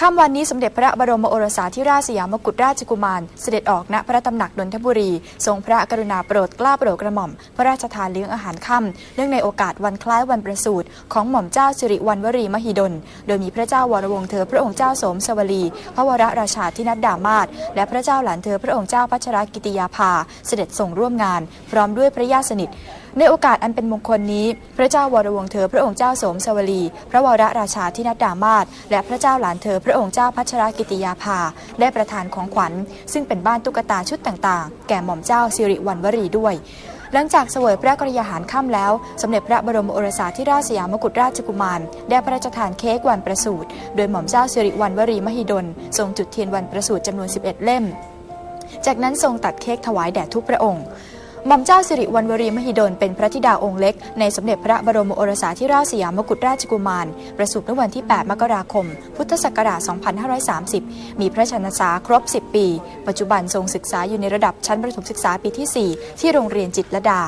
ค่ำวันนี้สมเด็จพระบรมโอรสาธิราชสยามกุฎราชกุมาร เสด็จออกณพระตำหนักนนทบุรี ทรงพระกรุณาโปรดเกล้าโปรดกระหม่อม พระราชทานเลี้ยงอาหารค่ำเนื่องในโอกาสวันคล้ายวันประสูติของหม่อมเจ้าสิริวัณวรีมหิดล โดยมีพระเจ้าวรวงเธอพระองค์เจ้าสมสวลี พระวรราชาธินัดดามาศและพระเจ้าหลานเธอพระองค์เจ้าพัชรกิติยาภา เสด็จส่งร่วมงาน พร้อมด้วยพระญาติสนิท ในโอกาสอันเป็นมงคลนี้ พระเจ้าวรวงเธอพระองค์เจ้าสมสวลี พระวรราชาธินัดดามาศและพระเจ้าหลานเธอพระองค์เจ้าพัชรกิติยาภา ได้ประทานของขวัญ ซึ่งเป็นบ้านตุ๊กตาชุดต่าง ๆ แก่หม่อมเจ้าสิริวัณวรีด้วยหลังจากเสวยพระกรยาหารค่ำแล้ว สมเด็จพระบรมโอรสาธิราชสยามกุฎราชกุมาร ได้พระราชทานเค้กวันประสูติโดยหม่อมเจ้าสิริวัณวรีมหิดล ทรงจุดเทียนวันประสูติจำนวน 11 เล่ม จากนั้นทรงตัดเค้กถวายแด่ทุกพระองค์ หม่อมเจ้าสิริวัณวรีมหิดลเป็นพระธิดาองค์เล็ก ในสมเด็จพระบรมโอรสาธิราชสยามกุฎราชกุมาร ประสูติเมื่อวันที่ 8 มกราคม พุทธศักราช 2530 มีพระชนษาครบ 10 ปี ปัจจุบันทรงศึกษาอยู่ในระดับชั้นประถมศึกษาปีที่ 4 ที่โรงเรียนจิตรลดา